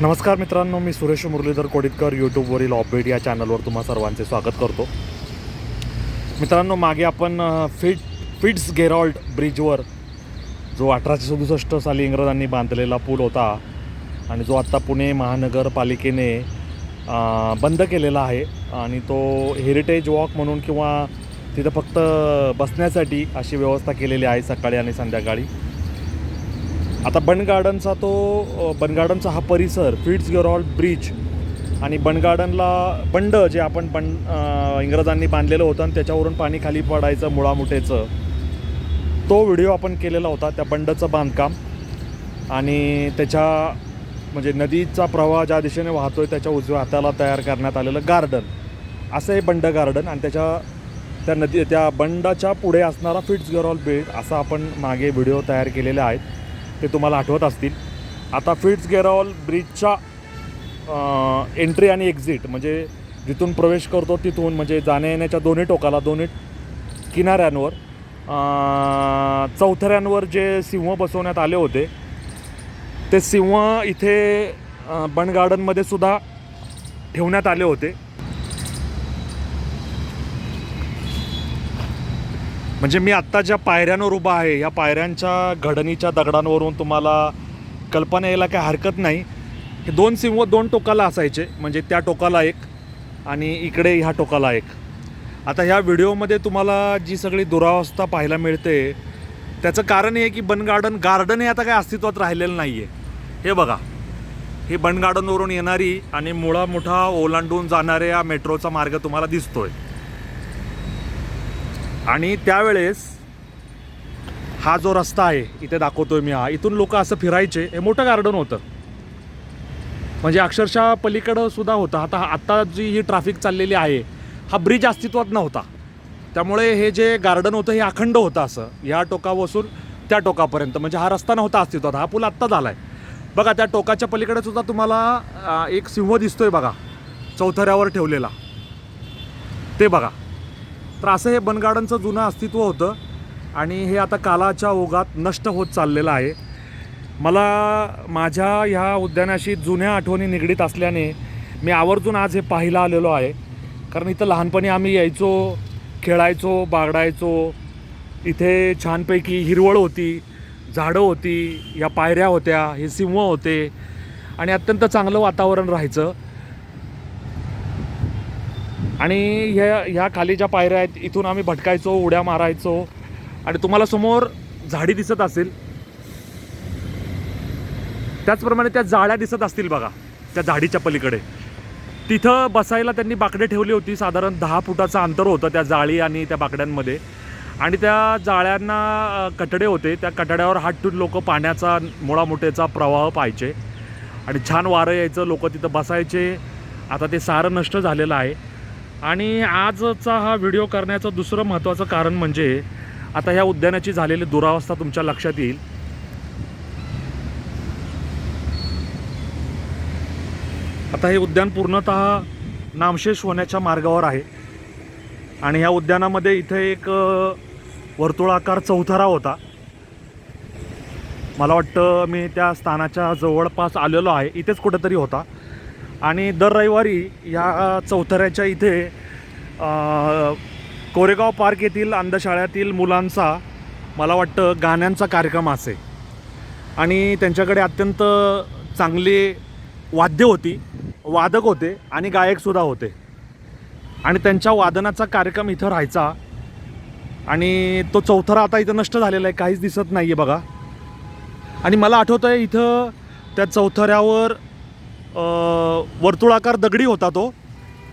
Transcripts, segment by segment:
नमस्कार मित्रांनो मी सुरेश मुरलीधर कोडितकर यूट्यूबवरील ऑपबेट या चॅनलवर तुम्हा सर्वांचे स्वागत करतो. मित्रांनो मागे आपण फिट फिट्स गेरॉल्ड ब्रिजवर जो अठराशे सदुसष्ट साली इंग्रजांनी बांधलेला पूल होता आणि जो आत्ता पुणे महानगरपालिकेने बंद केलेला आहे आणि तो हेरिटेज वॉक म्हणून किंवा तिथं फक्त बसण्यासाठी अशी व्यवस्था केलेली आहे सकाळी आणि संध्याकाळी. आता बन गार्डनचा तो अ, बन गार्डनचा हा परिसर फिट्स गेरॉल्ड ब्रिज आणि बन गार्डनला बंड जे आपण बन इंग्रजांनी बांधलेलं होतं आणि त्याच्यावरून पाणी खाली पडायचं मुळामुठेचं तो व्हिडिओ आपण केलेला होता त्या बंडचं बांधकाम. आणि त्याच्या म्हणजे नदीचा प्रवाह ज्या दिशेने वाहतो आहे त्याच्या उजव्या हाताला तयार करण्यात आलेलं गार्डन. असं हे बंड गार्डन आणि त्याच्या त्या नदी त्या बंडाच्या पुढे असणारा फिट्स गरॉल ब्रिज असा आपण मागे व्हिडिओ तयार केलेले आहेत ते तुम्हाला आठवत असतील. आता फिट्स गेरॉल ब्रिजच्या एंट्री आणि एक्झिट म्हणजे जिथून प्रवेश करतो तिथून म्हणजे जाण्या येण्याच्या दोन्ही टोकाला दोन्ही किनाऱ्यांवर चौथऱ्यांवर जे सिंह बसवण्यात आले होते ते सिंह इथे बन गार्डनमध्ये सुद्धा ठेवण्यात आले होते. म्हणजे मी आत्ता ज्या पायऱ्यांवर उभा आहे या पायऱ्यांच्या घडणीच्या दगडांवरून तुम्हाला कल्पना यायला काही हरकत नाही. हे दोन सिंह दोन टोकाला असायचे म्हणजे त्या टोकाला एक आणि इकडे ह्या टोकाला एक. आता ह्या व्हिडिओमध्ये तुम्हाला जी सगळी दुरावस्था पाहायला मिळते त्याचं कारण हे आहे की बनगार्डन गार्डन गार्डन हे आता काही अस्तित्वात राहिलेलं नाही आहे हे बघा ही बनगार्डनवरून येणारी आणि मुळा मोठा ओलांडून जाणाऱ्या मेट्रोचा मार्ग तुम्हाला दिसतोय. आणि त्यावेळेस हा जो रस्ता आहे इथे दाखवतोय मी हा. इथून लोक असं फिरायचे. हे मोठं गार्डन होतं. म्हणजे अक्षरशः पलीकडं सुद्धा होतं. आता आत्ता जी ही ट्रॅफिक चाललेली आहे हा ब्रिज अस्तित्वात नव्हता. त्यामुळे हे जे गार्डन होतं हे अखंड होतं असं. या टोकापासून त्या टोकापर्यंत. म्हणजे हा रस्ता नव्हता अस्तित्वात. हा पूल आत्ता झाला आहे बघा त्या टोकाच्या पलीकडे सुद्धा तुम्हाला एक सिंह दिसतोय बघा. चौथऱ्यावर ठेवलेला. ते बघा. तर असं हे बन गार्डनचं जुनं अस्तित्व होतं आणि हे आता कालाच्या ओघात नष्ट होत चाललेलं आहे. मला माझ्या ह्या उद्यानाशी जुन्या आठवणी निगडीत असल्याने मी आवर्जून आज हे पाहायला आलेलो आहे. कारण इथं लहानपणी आम्ही यायचो खेळायचो बागडायचो. इथे छानपैकी हिरवळ होती झाडं होती या पायऱ्या होत्या हे सिंह होते आणि अत्यंत चांगलं वातावरण राहायचं. आणि ह्या ह्या खाली ज्या पायऱ्या आहेत इथून आम्ही भटकायचो उड्या मारायचो. आणि तुम्हाला समोर झाडी दिसत असेल. त्याचप्रमाणे त्या जाळ्या दिसत असतील बघा त्या झाडीच्या पलीकडे. तिथं बसायला त्यांनी बाकडे ठेवली होती. साधारण दहा फुटाचं अंतर होतं त्या जाळी आणि त्या बाकड्यांमध्ये. आणि त्या जाळ्यांना कटडे होते. त्या कटड्यावर हात ठेवून लोक पाण्याचा मुळामोठ्याचा प्रवाह पाहायचे. आणि छान वारं यायचं. लोक तिथं बसायचे. आता ते सारं नष्ट झालेलं आहे. आणि आजचा हा व्हिडिओ करण्याचं दुसरं महत्त्वाचं कारण म्हणजे आता ह्या उद्यानाची झालेली दुरावस्था तुमच्या लक्षात येईल. आता हे उद्यान पूर्णतः नामशेष होण्याच्या मार्गावर आहे. आणि ह्या उद्यानामध्ये इथे एक वर्तुळाकार चौथरा होता. मला वाटतं मी त्या स्थानाच्या जवळपास आलेलो आहे. इथेच कुठेतरी होता. आणि दर रविवारी या चौथऱ्याच्या इथे कोरेगाव पार्क येथील अंधशाळेतील मुलांचा मला वाटतं गाण्यांचा कार्यक्रम असे आणि त्यांच्याकडे अत्यंत चांगली वाद्य होती वादक होते आणि गायकसुद्धा होते. आणि त्यांच्या वादनाचा कार्यक्रम इथं राहायचा. आणि तो चौथरा आता इथं नष्ट झालेला आहे काहीच दिसत नाही आहे बघा. आणि मला आठवतं आहे इथं त्या चौथऱ्यावर वर्तुळाकार दगडी होता तो.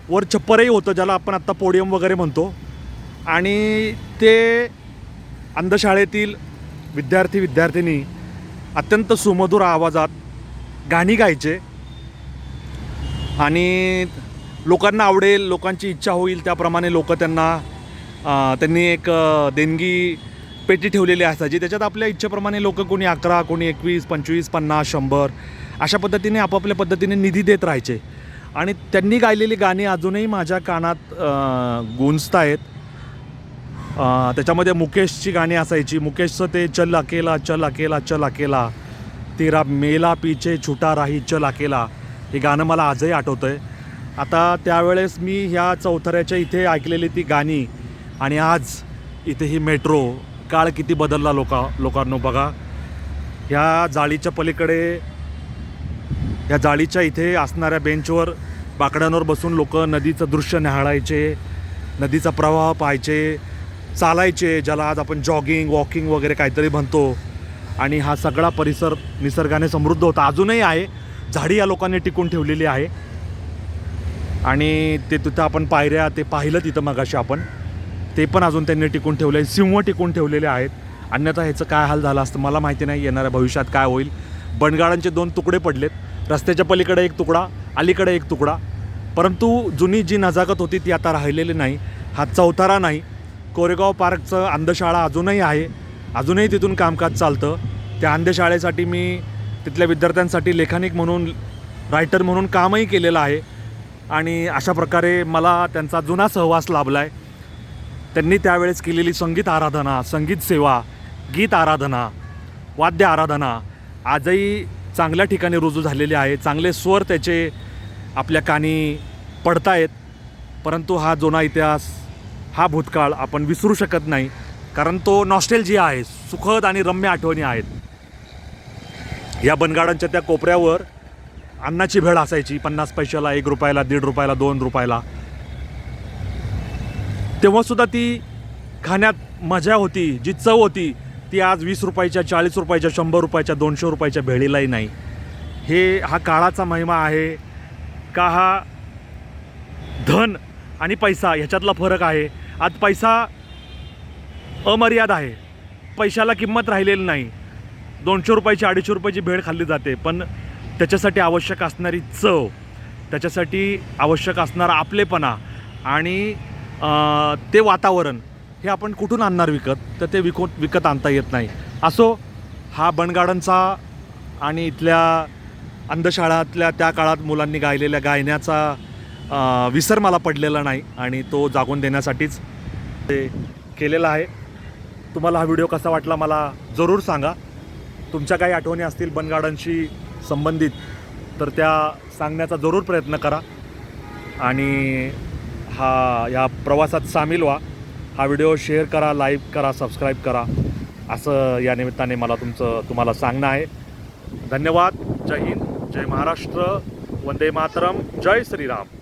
वर छप्परही होतं ज्याला आपण आत्ता पोडियम वगैरे म्हणतो. आणि ते अंधशाळेतील विद्यार्थी विद्यार्थिनी अत्यंत सुमधुर आवाजात गाणी गायचे. आणि लोकांना आवडेल लोकांची इच्छा होईल त्याप्रमाणे लोक त्यांना त्यांनी एक देणगी पेटी ठेवलेली असायची. त्याच्यात आपल्या इच्छेप्रमाणे लोक कोणी अकरा कोणी एकवीस पंचवीस पन्नास शंभर अशा पद्धतीने आपापल्या पद्धतीने निधी देत राहायचे. आणि त्यांनी गायलेली गाणी अजूनही माझ्या कानात गुंजत आहेत त्याच्यामध्ये मुकेशची गाणी असायची. मुकेशचं ते चल अकेला चल अकेला चल अकेला. तेरा मेला पीछे छुटा राही चल अकेला. हे गाणं मला आजही आठवतं आहे आता त्यावेळेस मी ह्या चौथऱ्याच्या इथे ऐकलेली ती गाणी आणि आज इथे ही मेट्रो काळ किती बदलला लोका लोकांनो बघा. ह्या जाळीच्या पलीकडे या जाळीच्या इथे असणाऱ्या बेंचवर बाकड्यांवर बसून लोक नदीचं दृश्य न्याहाळायचे नदीचा प्रवाह पाहायचे चालायचे ज्याला आज आपण जॉगिंग वॉकिंग वगैरे काहीतरी म्हणतो. आणि हा सगळा परिसर निसर्गाने समृद्ध होता. अजूनही आहे. झाडी या लोकांनी टिकून ठेवलेली आहे. आणि ते तिथं आपण पायऱ्या ते पाहिलं तिथं मगाशी आपण. ते पण अजून त्यांनी टिकून ठेवले. आहे सिंह टिकून ठेवलेले आहेत. अन्यथा ह्याचं काय हाल झालं असतं मला माहिती नाही. येणाऱ्या भविष्यात काय होईल. बनगाळांचे दोन तुकडे पडलेत. रस्त्याच्या पलीकडे एक तुकडा अलीकडे एक तुकडा. परंतु जुनी जी नजाकत होती ती आता राहिलेली नाही. हा उतारा नाही. कोरेगाव पार्कचं अंधशाळा अजूनही आहे. अजूनही तिथून कामकाज चालतं. त्या अंधशाळेसाठी मी तिथल्या विद्यार्थ्यांसाठी लेखनिक म्हणून रायटर म्हणून कामही केलेलं आहे. आणि अशा प्रकारे मला त्यांचा जुना सहवास लाभला आहे त्यांनी त्यावेळेस केलेली संगीत आराधना संगीत सेवा गीत आराधना वाद्य आराधना आजही चांगल्या ठिकाणी रुजू झालेले आहे. चांगले स्वर त्याचे आपल्या कानी पडतायत. परंतु हा जुना इतिहास हा भूतकाळ आपण विसरू शकत नाही. कारण तो नॉस्टेलजिया आहे. सुखद आणि रम्य आठवणी आहेत. या बनगाडांच्या त्या कोपऱ्यावर अन्नाची भेळ असायची. पन्नास पैशाला एक रुपयाला दीड रुपयाला दोन रुपयाला. तेव्हासुद्धा ती खाण्यात मजा होती जी चव होती. ती आज वीस रुपयाच्या चाळीस रुपयाच्या शंभर रुपयाच्या दोनशे रुपयाच्या भेळीलाही नाही. हे हा काळाचा महिमा आहे. का हा धन आणि पैसा ह्याच्यातला फरक आहे? आज पैसा अमर्याद आहे. पैशाला किंमत राहिलेली नाही. दोनशे रुपयाची अडीचशे रुपयाची भेळ खाल्ली जाते. पण त्याच्यासाठी आवश्यक असणारी चव त्याच्यासाठी आवश्यक असणारा आपलेपणा आणि ते वातावरण हे आपण कुठून आणणार विकत? तर ते विकत विकत आणता येत नाही. असो हा बनगार्डनचा आणि इथल्या अंधशाळातल्या त्या काळात मुलांनी गायलेल्या गायण्याचा विसर मला पडलेला नाही आणि तो जागून देण्यासाठीच ते केलेला आहे. तुम्हाला हा व्हिडिओ कसा वाटला मला जरूर सांगा. तुमच्या काही आठवणी असतील बनगार्डनशी संबंधित तर त्या सांगण्याचा जरूर प्रयत्न करा. आणि हा या प्रवासात सामील व्हा. हा व्हिडिओ शेअर करा लाईक करा सबस्क्राईब करा. असं या निमित्ताने मला तुमचं तुम्हाला सांगणं आहे. धन्यवाद. जय हिंद. जय महाराष्ट्र. वंदे मातरम. जय श्रीराम.